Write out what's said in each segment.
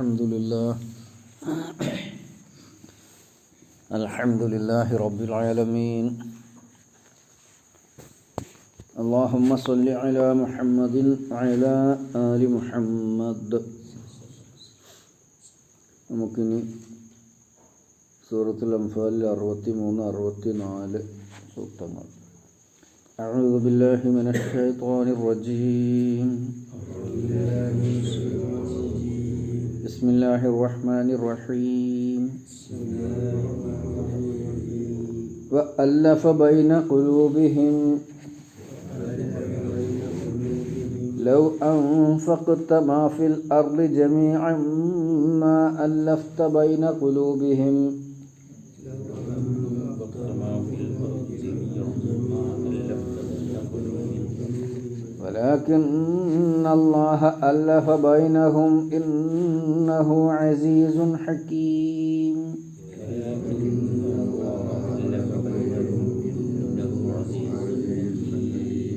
الحمد لله الحمد لله رب العالمين اللهم صل على محمد وعلى آل محمد നമുക്കിനി സൂറത്തുൽ അംഫാലിൽ അറുപത്തി മൂന്ന് അറുപത്തി നാല് സൂക്തങ്ങൾ أعوذ بالله من الشيطان الرجيم بسم الله الرحمن الرحيم. وألف بين قلوبهم. لو أنفقت ما في الأرض جميعا ما ألفت بين قلوبهم. ولكن إن الله ألف بينهم إنه عزيز حكيم.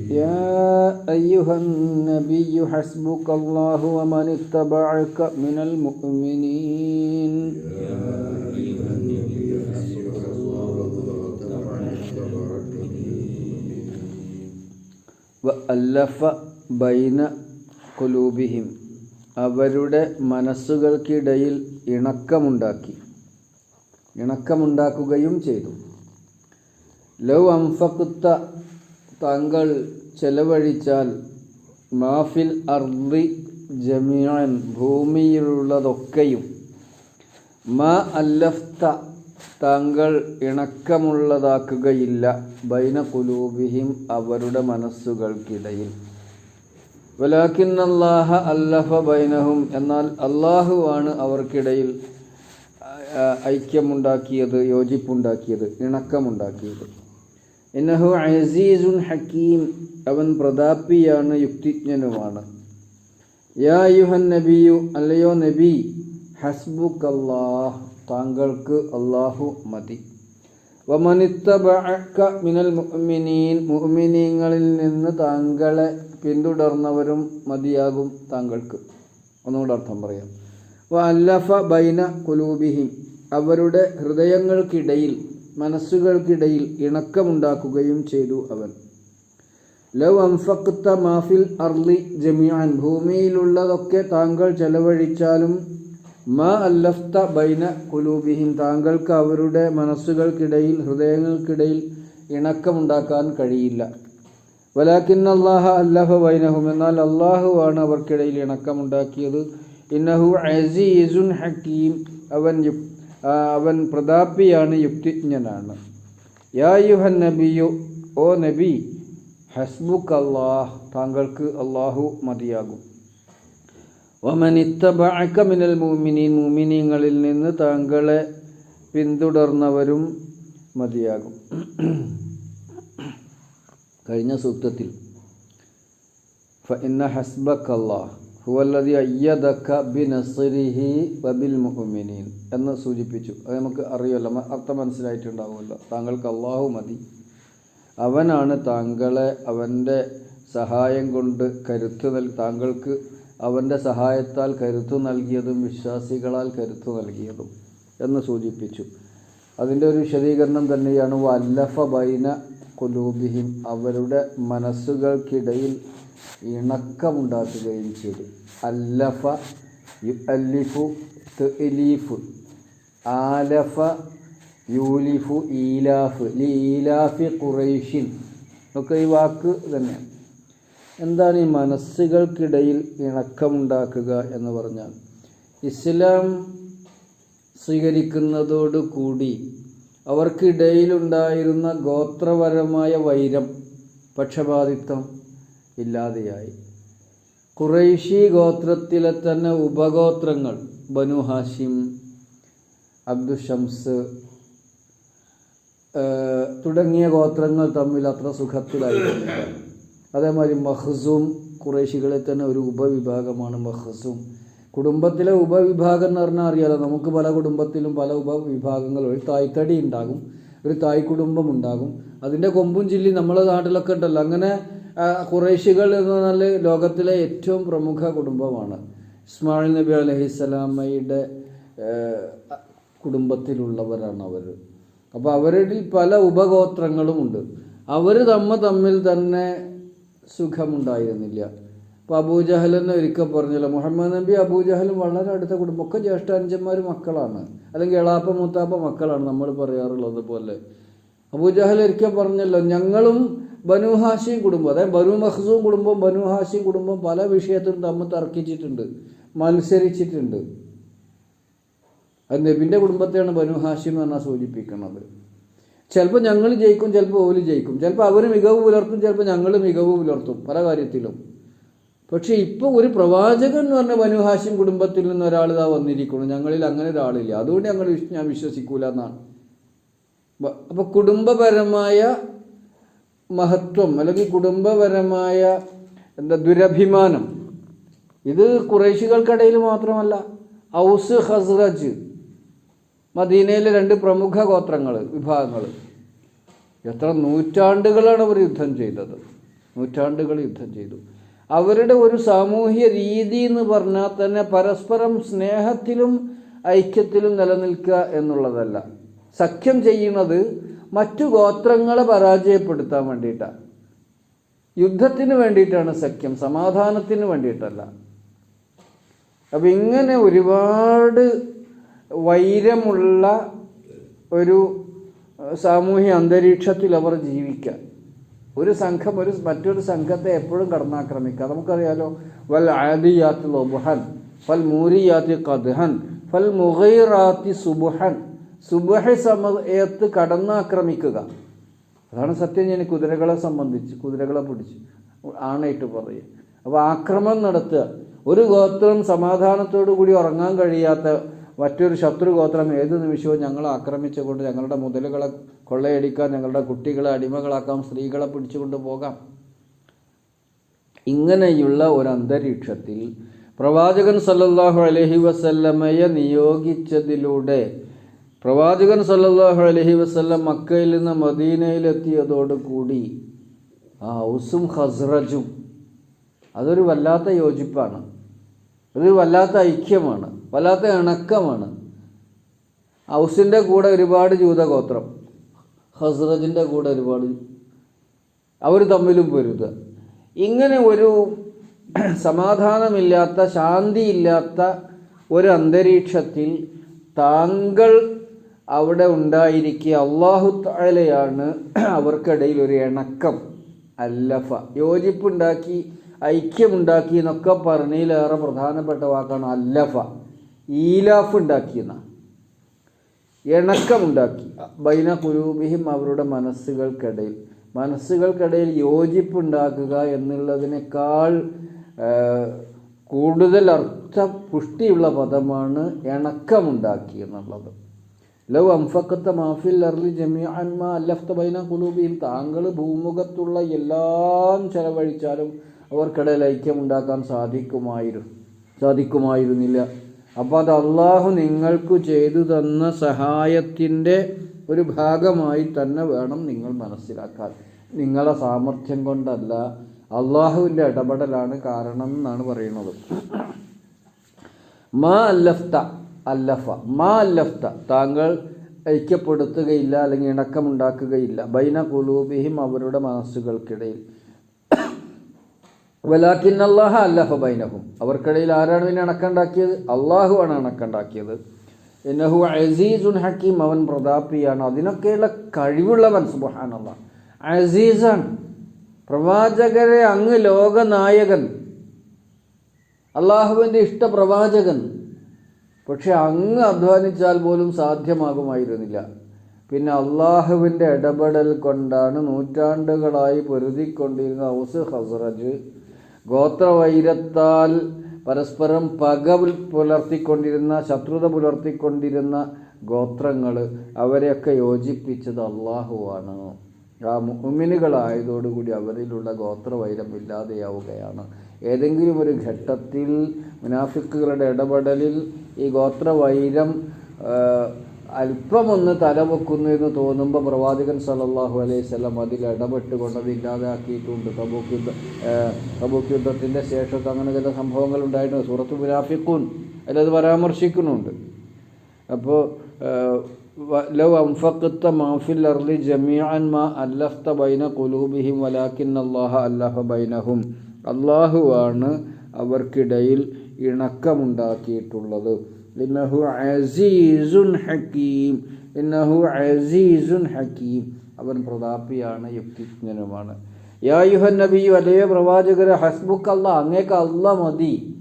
يا أيها النبي حسبك الله ومن اتبعك من المؤمنين. يا أيها النبي حسبك الله ومن اتبعك وألف بين കുലൂബിഹിം അവരുടെ മനസ്സുകൾക്കിടയിൽ ഇണക്കമുണ്ടാക്കി. ഇണക്കമുണ്ടാക്കുകയും ചെയ്തു. ലൗ അംഫക്കുത്ത താങ്കൾ ചെലവഴിച്ചാൽ മാഫിൽ അർദി ജമിയൻ ഭൂമിയിലുള്ളതൊക്കെയും. മാ അല്ലഫ്ത താങ്കൾ ഇണക്കമുള്ളതാക്കുകയില്ല. ബൈന കുലൂബിഹിം അവരുടെ മനസ്സുകൾക്കിടയിൽ. വലാക്കിൻ അല്ലാഹ ബൈനഹും. എന്നാൽ അള്ളാഹുവാണ് അവർക്കിടയിൽ ഐക്യമുണ്ടാക്കിയത് യോജിപ്പുണ്ടാക്കിയത് ഇണക്കമുണ്ടാക്കിയത്. ഇന്നഹു അസീസുൻ ഹക്കീം. അവൻ പ്രതാപിയാണ് യുക്തിജ്ഞനുമാണ്. യാ യുഹൻ നബിയു അല്ലയോ നബി ഹസ്ബുക്ക് അല്ലാഹ് താങ്കൾക്ക് അള്ളാഹു മതി. വമനിത്തബഅക മിനൽ മുഅ്മിനീൻ. മുഅ്മിനീങ്ങളിൽ നിന്ന് താങ്കളെ പിന്തുടർന്നവരും മതിയാകും താങ്കൾക്ക്. ഒന്നുകൂടെ അർത്ഥം പറയാം. വ അല്ലഫ ബൈന കുലൂബിഹിം അവരുടെ ഹൃദയങ്ങൾക്കിടയിൽ മനസ്സുകൾക്കിടയിൽ ഇണക്കമുണ്ടാക്കുകയും ചെയ്തു അവൻ. ലൗ അംഫക്ത മാഫിൽ അർലി ജമിയാൻ ഭൂമിയിലുള്ളതൊക്കെ താങ്കൾ ചെലവഴിച്ചാലും മാ അല്ലഫ്ത ബൈന കുലൂബിഹിം താങ്കൾക്ക് അവരുടെ മനസ്സുകൾക്കിടയിൽ ഹൃദയങ്ങൾക്കിടയിൽ ഇണക്കമുണ്ടാക്കാൻ കഴിയില്ല. വലാക്കിൻ അള്ളാഹ അല്ലഹ വൈനഹും. എന്നാൽ അള്ളാഹുവാണ് അവർക്കിടയിൽ ഇണക്കമുണ്ടാക്കിയത്. ഇന്നഹു അസീസുൻ ഹക്കീം. അവൻ അവൻ പ്രതാപിയാണ് യുക്തിജ്ഞനാണ്. യാ നബിയു ഓ നബി ഹസ്ബുക്ക് അള്ളാഹ് താങ്കൾക്ക് അള്ളാഹു മതിയാകും. വമനിത്തബഅക മിനൽ മൂമിനീൻ മൂമിനീങ്ങളിൽ നിന്ന് താങ്കളെ പിന്തുടർന്നവരും മതിയാകും. കഴിഞ്ഞ സൂക്തത്തിൽ. എന്ന് സൂചിപ്പിച്ചു. അത് നമുക്ക് അറിയുമല്ലോ അർത്ഥം മനസ്സിലായിട്ടുണ്ടാവുമല്ലോ. താങ്കൾക്ക് അള്ളാഹു മതി. അവനാണ് താങ്കളെ അവന്റെ സഹായം കൊണ്ട് കരുത്ത് നൽ താങ്കൾക്ക് അവന്റെ സഹായത്താൽ കരുത്തു നൽകിയതും വിശ്വാസികളാൽ കരുത്തു നൽകിയതും എന്ന് സൂചിപ്പിച്ചു. അതിന്റെ ഒരു വിശദീകരണം തന്നെയാണ് വല്ലഫ ബൈന കുലൂബിഹിം അവരുടെ മനസ്സുകൾക്കിടയിൽ ഇണക്കമുണ്ടാക്കുകയും ചെയ്തു. അല്ലഫ യു അല്ലിഫു ആലഫ യൂലിഫു ഈലാഫ്. ലി ഈലാഫി ഖുറൈഷിൻ. ഒക്കെ ഈ വാക്ക് തന്നെ എന്താണ് ഈ മനസ്സുകൾക്കിടയിൽ ഇണക്കമുണ്ടാക്കുക എന്ന് പറഞ്ഞാൽ? ഇസ്ലാം സ്വീകരിക്കുന്നതോടു കൂടി അവർക്കിടയിലുണ്ടായിരുന്ന ഗോത്രപരമായ വൈരം പക്ഷപാതിത്വം ഇല്ലാതെയായി. കുറേശി ഗോത്രത്തിലെ തന്നെ ഉപഗോത്രങ്ങൾ ബനു ഹാഷിം അബ്ദുഷംസ് തുടങ്ങിയ ഗോത്രങ്ങൾ തമ്മിൽ അത്ര സുഖത്തിലായിരുന്നില്ല. അതേമാതിരി മഹ്സൂം കുറേശികളെ തന്നെ ഒരു ഉപവിഭാഗമാണ് മഹ്സൂം. കുടുംബത്തിലെ ഉപവിഭാഗം എന്ന് പറഞ്ഞാൽ അറിയാലോ നമുക്ക് പല കുടുംബത്തിലും പല ഉപവിഭാഗങ്ങൾ ഒരു തായ്തടി ഉണ്ടാകും ഒരു തായ് കുടുംബം ഉണ്ടാകും. അതിന്റെ കൊമ്പും ചില്ലി നമ്മളെ നാട്ടിലൊക്കെ ഉണ്ടല്ലോ. അങ്ങനെ കുറേശികൾ എന്ന് പറഞ്ഞാൽ ലോകത്തിലെ ഏറ്റവും പ്രമുഖ കുടുംബമാണ്. ഇസ്മായിൽ നബി അലഹിസ്സലാമയുടെ കുടുംബത്തിലുള്ളവരാണ് അവർ അപ്പോൾ അവരിൽ പല ഉപഗോത്രങ്ങളുമുണ്ട് അവർ തമ്മ തമ്മിൽ തന്നെ സുഖമുണ്ടായിരുന്നില്ല. ഇപ്പോൾ അബൂജഹൽ എന്ന് ഒരിക്കൽ പറഞ്ഞല്ലോ മുഹമ്മദ് നബി അബൂജഹലും വളരെ അടുത്ത കുടുംബം ഒക്കെ ജ്യേഷ്ഠാനുജന്മാർ മക്കളാണ്. അല്ലെങ്കിൽ എളാപ്പ മൂത്താപ്പ മക്കളാണ് നമ്മൾ പറയാറുള്ളത് പോലെ. അബൂജഹൽ ഒരിക്കൽ പറഞ്ഞല്ലോ ഞങ്ങളും ബനു ഹാഷിയും കുടുംബം അതായത് ബനു മഹ്സൂം കുടുംബം ബനു ഹാഷിയും കുടുംബം പല വിഷയത്തിലും തമ്മിൽ തർക്കിച്ചിട്ടുണ്ട് മത്സരിച്ചിട്ടുണ്ട്. അത് നബിന്റെ കുടുംബത്തെയാണ് ബനു ഹാഷിം എന്നാ സൂചിപ്പിക്കുന്നത്. ചിലപ്പോൾ ഞങ്ങൾ ജയിക്കും ചിലപ്പോൾ ഓൽ ജയിക്കും. ചിലപ്പോൾ അവർ മികവ് പുലർത്തും ചിലപ്പോൾ ഞങ്ങൾ മികവ് പുലർത്തും പല കാര്യത്തിലും. പക്ഷേ ഇപ്പോൾ ഒരു പ്രവാചകൻ എന്ന് പറഞ്ഞ വനുഹാശ്യം കുടുംബത്തിൽ നിന്ന് ഒരാൾ ഇതാ വന്നിരിക്കുന്നു. ഞങ്ങളിൽ അങ്ങനെ ഒരാളില്ല. അതുകൊണ്ട് ഞങ്ങൾ ഞാൻ വിശ്വസിക്കൂല എന്നാണ്. അപ്പൊ അപ്പോൾ കുടുംബപരമായ മഹത്വം അല്ലെങ്കിൽ കുടുംബപരമായ എന്താ ദുരഭിമാനം ഇത് കുറേശികൾക്കിടയിൽ മാത്രമല്ല. ഔസ് ഹസ്റജ് മദീനയിലെ രണ്ട് പ്രമുഖ ഗോത്രങ്ങൾ വിഭാഗങ്ങൾ എത്ര നൂറ്റാണ്ടുകളാണ് അവർ യുദ്ധം ചെയ്തത്. നൂറ്റാണ്ടുകൾ യുദ്ധം ചെയ്തു. അവരുടെ ഒരു സാമൂഹ്യ രീതി എന്ന് പറഞ്ഞാൽ തന്നെ പരസ്പരം സ്നേഹത്തിലും ഐക്യത്തിലും നിലനിൽക്കുക എന്നുള്ളതല്ല. സഖ്യം ചെയ്യുന്നത് മറ്റു ഗോത്രങ്ങളെ പരാജയപ്പെടുത്താൻ വേണ്ടിയിട്ടാണ് യുദ്ധത്തിന് വേണ്ടിയിട്ടാണ് സഖ്യം സമാധാനത്തിന് വേണ്ടിയിട്ടല്ല. അപ്പം ഇങ്ങനെ ഒരുപാട് വൈരമുള്ള ഒരു സാമൂഹ്യ അന്തരീക്ഷത്തിൽ അവർ ജീവിക്കുക ഒരു സംഘം ഒരു മറ്റൊരു സംഘത്തെ എപ്പോഴും കടന്നാക്രമിക്കുക. നമുക്കറിയാലോ വൽ ആദിയാത്തി ലൊബുഹൻ ഫൽ മൂരിയാത്തി കദ്ഹൻ ഫൽ മുഹൈറാത്തി സുബുഹൻ. സുബഹ സമയത്ത് കടന്നാക്രമിക്കുക. അതാണ് സത്യം. ഞാൻ കുതിരകളെ സംബന്ധിച്ച് കുതിരകളെ പിടിച്ച് ആണായിട്ട് പറയുക. അപ്പോൾ ആക്രമണം നടത്തുക. ഒരു ഗോത്രം സമാധാനത്തോടു കൂടി ഉറങ്ങാൻ കഴിയാത്ത മറ്റൊരു ശത്രു ഗോത്രം ഏത് നിമിഷവും ഞങ്ങളെ ആക്രമിച്ചുകൊണ്ട് ഞങ്ങളുടെ മുതലുകളെ കൊള്ളയടിക്കാം ഞങ്ങളുടെ കുട്ടികളെ അടിമകളാക്കാം സ്ത്രീകളെ പിടിച്ചുകൊണ്ട് പോകാം. ഇങ്ങനെയുള്ള ഒരു അന്തരീക്ഷത്തിൽ പ്രവാചകൻ സല്ലല്ലാഹു അലഹി വസല്ലമയെ നിയോഗിച്ചതിലൂടെ പ്രവാചകൻ സല്ലല്ലാഹു അലഹി വസ്ല്ലം മക്കയിൽ നിന്ന് മദീനയിലെത്തിയതോടുകൂടി ആ ഔസും ഹസ്റജും അതൊരു വല്ലാത്ത യോജിപ്പാണ്. അതൊരു വല്ലാത്ത ഐക്യമാണ്. വല്ലാത്ത ഇണക്കമാണ്. ഔസിന്റെ കൂടെ ഒരുപാട് ജൂതഗോത്രം ഹസ്രജിന്റെ കൂടെ ഒരുപാട് അവർ തമ്മിലും പൊരുത്. ഇങ്ങനെ ഒരു സമാധാനമില്ലാത്ത ശാന്തിയില്ലാത്ത ഒരു അന്തരീക്ഷത്തിൽ താങ്കൾ അവിടെ ഉണ്ടായിരിക്കുക അള്ളാഹു താലയാണ് അവർക്കിടയിൽ ഒരു ഇണക്കം അല്ലഫ. യോജിപ്പുണ്ടാക്കി ഐക്യമുണ്ടാക്കി എന്നൊക്കെ പറഞ്ഞതിലേറെ പ്രധാനപ്പെട്ട വാക്കാണ് അല്ലഫ. ഈലാഫ് ഉണ്ടാക്കിയെന്നാണ് ഇണക്കമുണ്ടാക്കി. ബൈന കുരൂബിഹിം അവരുടെ മനസ്സുകൾക്കിടയിൽ. മനസ്സുകൾക്കിടയിൽ യോജിപ്പുണ്ടാക്കുക എന്നുള്ളതിനേക്കാൾ കൂടുതൽ അർത്ഥ പുഷ്ടിയുള്ള പദമാണ് ഇണക്കമുണ്ടാക്കി എന്നുള്ളത്. ലവ് അംഫക്കത്ത മാഫിൽ അർലി ജമിഅൻമ അല്ലഫ്ത ബൈന കുലൂബിയും താങ്കൾ ഭൂമുഖത്തുള്ള എല്ലാം ചെലവഴിച്ചാലും അവർക്കിടയിൽ ഐക്യമുണ്ടാക്കാൻ സാധിക്കുമായിരുന്നു സാധിക്കുമായിരുന്നില്ല. അപ്പോൾ അത് അള്ളാഹു നിങ്ങൾക്ക് ചെയ്തു തന്ന സഹായത്തിന്റെ ഒരു ഭാഗമായി തന്നെ വേണം നിങ്ങൾ മനസ്സിലാക്കാൻ. നിങ്ങളെ സാമർഥ്യം കൊണ്ടല്ല. അള്ളാഹുവിന്റെ ഇടപെടലാണ് കാരണം എന്നാണ് പറയുന്നത്. മാ അല്ലഫ്ത അല്ലഫ മാ അല്ലഫ്ത. താങ്കൾ ഐക്യപ്പെടുത്തുകയില്ല അല്ലെങ്കിൽ ഇണക്കമുണ്ടാക്കുകയില്ല. ബൈന കുലൂബിഹിം അവരുടെ മനസ്സുകൾക്കിടയിൽ. വലാക്കിൻ അള്ളാഹ അല്ലഫ ബൈനഹും. അവർക്കിടയിൽ ആരാണ് പിന്നെ ഇണക്കുണ്ടാക്കിയത് അള്ളാഹുവാണ് ഇണക്കുണ്ടാക്കിയത് എന്നഹു അസീസുൻ ഹക്കീം. അവൻ പ്രതാപിയാണ്. അതിനൊക്കെയുള്ള കഴിവുള്ളവൻ അള്ളാഹ് അസീസാണ്. പ്രവാചകരെ അങ്ങ് ലോകനായകൻ. അള്ളാഹുവിന്റെ ഇഷ്ടപ്രവാചകൻ പക്ഷെ അങ്ങ് അധ്വാനിച്ചാൽ പോലും സാധ്യമാകുമായിരുന്നില്ല. പിന്നെ അള്ളാഹുവിന്റെ ഇടപെടൽ കൊണ്ടാണ് നൂറ്റാണ്ടുകളായി പൊരുതിക്കൊണ്ടിരുന്ന ഔസ് ഹസ്രജ് ഗോത്രവൈരത്താൽ പരസ്പരം പക പുലർത്തിക്കൊണ്ടിരുന്ന ശത്രുത പുലർത്തിക്കൊണ്ടിരുന്ന ഗോത്രങ്ങൾ അവരെയൊക്കെ യോജിപ്പിച്ചത് അള്ളാഹുവാണ് ആ മുമിനുകളായതോടുകൂടി അവരിലുള്ള ഗോത്രവൈരം ഇല്ലാതെയാവുകയാണ്. ഏതെങ്കിലും ഒരു ഘട്ടത്തിൽ മുനാഫിക്കുകളുടെ ഇടപെടലിൽ ഈ ഗോത്രവൈരം അല്പമൊന്ന് തലവെക്കുന്നു എന്ന് തോന്നുമ്പോൾ പ്രവാചകൻ സല്ലല്ലാഹു അലൈഹി സ്വലം അതിൽ ഇടപെട്ട് കൊണ്ടത് ഇല്ലാതാക്കിയിട്ടുണ്ട്. തബൂക്ക് യുദ്ധ തബൂക്ക് യുദ്ധത്തിന്റെ ശേഷമൊക്കെ അങ്ങനെ ചില സംഭവങ്ങൾ ഉണ്ടായിട്ടുണ്ട് സൂറത്ത് മുനാഫിക്കൂൻ അതിലത് പരാമർശിക്കുന്നുണ്ട്. അപ്പോൾ ലൗ അംഫക്കത്ത മാഫിൽ അർലി ജമിയൻ മാ അല്ലഫ്ത ബൈന കുലൂബിഹിം വലാക്കിൻ അള്ളാഹ ബൈനഹും. അള്ളാഹുവാണ് അവർക്കിടയിൽ ഇണക്കമുണ്ടാക്കിയിട്ടുള്ളത്. ഇന്നഹു അസീസുൻ ഹക്കീം ഇന്നഹു അസീസുൻ ഹക്കീം. അവൻ പ്രതാപിയാണ് യുക്തിജ്ഞനുമാണ്. യായുഹൻ നബി അലയ പ്രവാചകര ഹസ്ബുക്ക് അല്ല അങ്ങേക്ക് അല്ല മതി.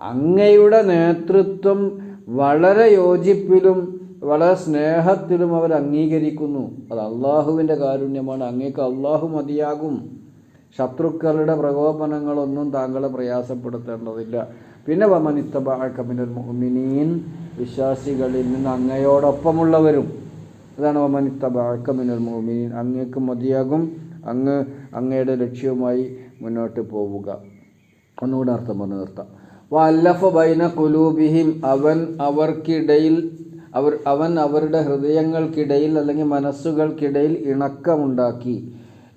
അങ്ങയുടെ നേതൃത്വം വളരെ യോജിപ്പിലും വളരെ സ്നേഹത്തിലും അവർ അംഗീകരിക്കുന്നു. അത് അള്ളാഹുവിന്റെ കാരുണ്യമാണ്. അങ്ങേക്ക് അള്ളാഹു മതിയാകും. ശത്രുക്കളുടെ പ്രകോപനങ്ങളൊന്നും താങ്കളെ പ്രയാസപ്പെടുത്തേണ്ടതില്ല. പിന്നെ മിനൽ മുഅ്മിനീൻ വിശ്വാസികളിൽ നിന്ന് അങ്ങയോടൊപ്പമുള്ളവരും. അതാണ് മിനൽ മുഅ്മിനീൻ. അങ്ങേക്ക് മതിയാകും അങ്ങ് അങ്ങയുടെ ലക്ഷ്യവുമായി മുന്നോട്ട് പോവുക. ഒന്നുകൂടെ അർത്ഥം പറഞ്ഞു നിർത്താം. വല്ലഫ ബൈന കുലൂബിഹിം അവൻ അവർക്കിടയിൽ അവർ അവൻ അവരുടെ ഹൃദയങ്ങൾക്കിടയിൽ അല്ലെങ്കിൽ മനസ്സുകൾക്കിടയിൽ ഇണക്കമുണ്ടാക്കി.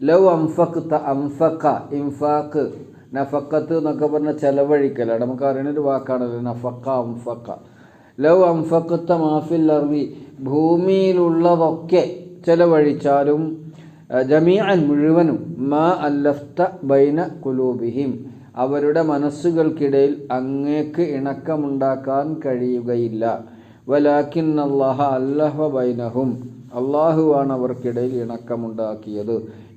ലവ് അംഫക്ത അംഫക്ക ഇംഫാക്ക് നഫക്കത്ത് എന്നൊക്കെ പറഞ്ഞാൽ ചെലവഴിക്കലാണ്. നമുക്ക് അറിയണൊരു വാക്കാണല്ലോ നഫക്ക അംഫക്ക. ലവ് അംഫക്കത്ത മാഫിൽ അർവി ഭൂമിയിലുള്ളതൊക്കെ ചെലവഴിച്ചാലും ജമീഅൻ മുഴുവനും മാ അല്ലഫ്ത ബൈന കുലൂബിഹിം അവരുടെ മനസ്സുകൾക്കിടയിൽ അങ്ങേക്ക് ഇണക്കമുണ്ടാക്കാൻ കഴിയുകയില്ല. വലാക്കിൻ അള്ളാഹ അല്ലഹ ബൈനഹും അള്ളാഹുവാണ് അവർക്കിടയിൽ ഇണക്കമുണ്ടാക്കിയത്.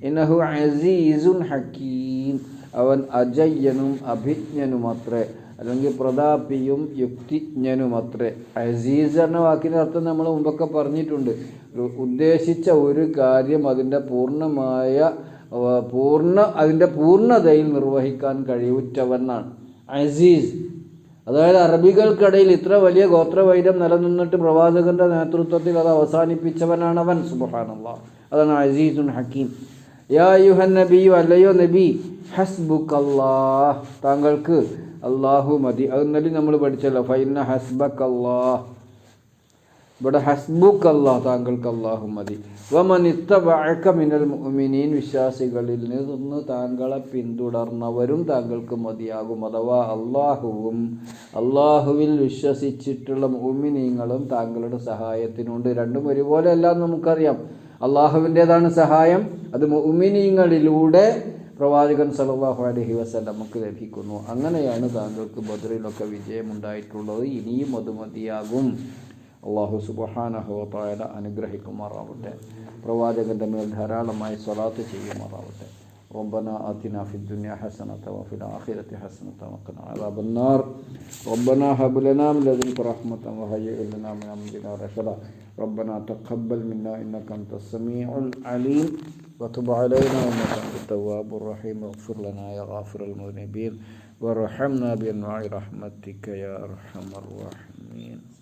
ഇനഹു അസീസുൻ ഹക്കീം. അവൻ അജയ്യനും അഭിജ്ഞനുമത്രേ. അല്ലെങ്കിൽ പ്രതാപിയും യുക്തിജ്ഞനുമത്രേ. അസീസ് എന്ന വാക്കിന്റെ അർത്ഥം നമ്മൾ മുമ്പൊക്കെ പറഞ്ഞിട്ടുണ്ട്. ഉദ്ദേശിച്ച ഒരു കാര്യം അതിന്റെ പൂർണമായ പൂർണ അതിന്റെ പൂർണതയിൽ നിർവഹിക്കാൻ കഴിവുറ്റവനാണ്. അസീസ്. അതായത് അറബികൾക്കിടയിൽ ഇത്ര വലിയ ഗോത്രവൈരം നിലനിന്നിട്ട് പ്രവാചകന്റെ നേതൃത്വത്തിൽ അത് അവസാനിപ്പിച്ചവനാണ് അവൻ സുബാനുള്ള അതാണ് അസീസുൻ ഹക്കീം. യാ യുഹൻ നബി അല്ലയോ നബി ഹസ്ബുക്ക് അല്ലാഹ് താങ്കൾക്ക് അള്ളാഹു മതി. അത് നമ്മൾ പഠിച്ചല്ലോ. ഫൈന ഹസ്ബക്ക് അല്ലാ ഇവിടെ ഹസ്ബുക്ക് അല്ലാഹ് താങ്കൾക്ക് അള്ളാഹു മതി വമനിത്തബഅക മിനൽ മുഅ്മിനീൻ വിശ്വാസികളിൽ നിന്ന് താങ്കളെ പിന്തുടർന്നവരും താങ്കൾക്ക് മതിയാകും. അഥവാ അള്ളാഹുവും അള്ളാഹുവിൽ വിശ്വസിച്ചിട്ടുള്ള മുഅ്മിനീങ്ങളും താങ്കളുടെ സഹായത്തിനുണ്ട്. രണ്ടും ഒരുപോലെ അല്ല നമുക്കറിയാം. അള്ളാഹുവിന്റെതാണ് സഹായം. അത് മുഅ്മിനീങ്ങളിലൂടെ പ്രവാചകൻ സല്ലല്ലാഹു അലഹി വസ്ലം നമുക്ക് ലഭിക്കുന്നു. അങ്ങനെയാണ് താങ്കൾക്ക് ബദറിലൊക്കെ വിജയമുണ്ടായിട്ടുള്ളത്. ഇനിയും അത് മതിയാകും. അള്ളാഹു സുബഹാനഹുവത്തായ അനുഗ്രഹിക്കുമാറാവട്ടെ. പ്രവാചകന്റെ മേൽ ധാരാളമായി സ്വലാത്ത് ചെയ്യുമാറാവട്ടെ. ربنا آتنا في الدنيا حسنة وفي الآخرة حسنة وقنا عذاب النار. ربنا هب لنا من لدنك رحمة وهيئ لنا من أمرنا رشدا. ربنا تقبل منا إنك أنت السميع العليم. وتب علينا إنك أنت التواب الرحيم. واغفر لنا يا غافر المذنبين. وارحمنا بأنواع رحمتك يا أرحم الراحمين.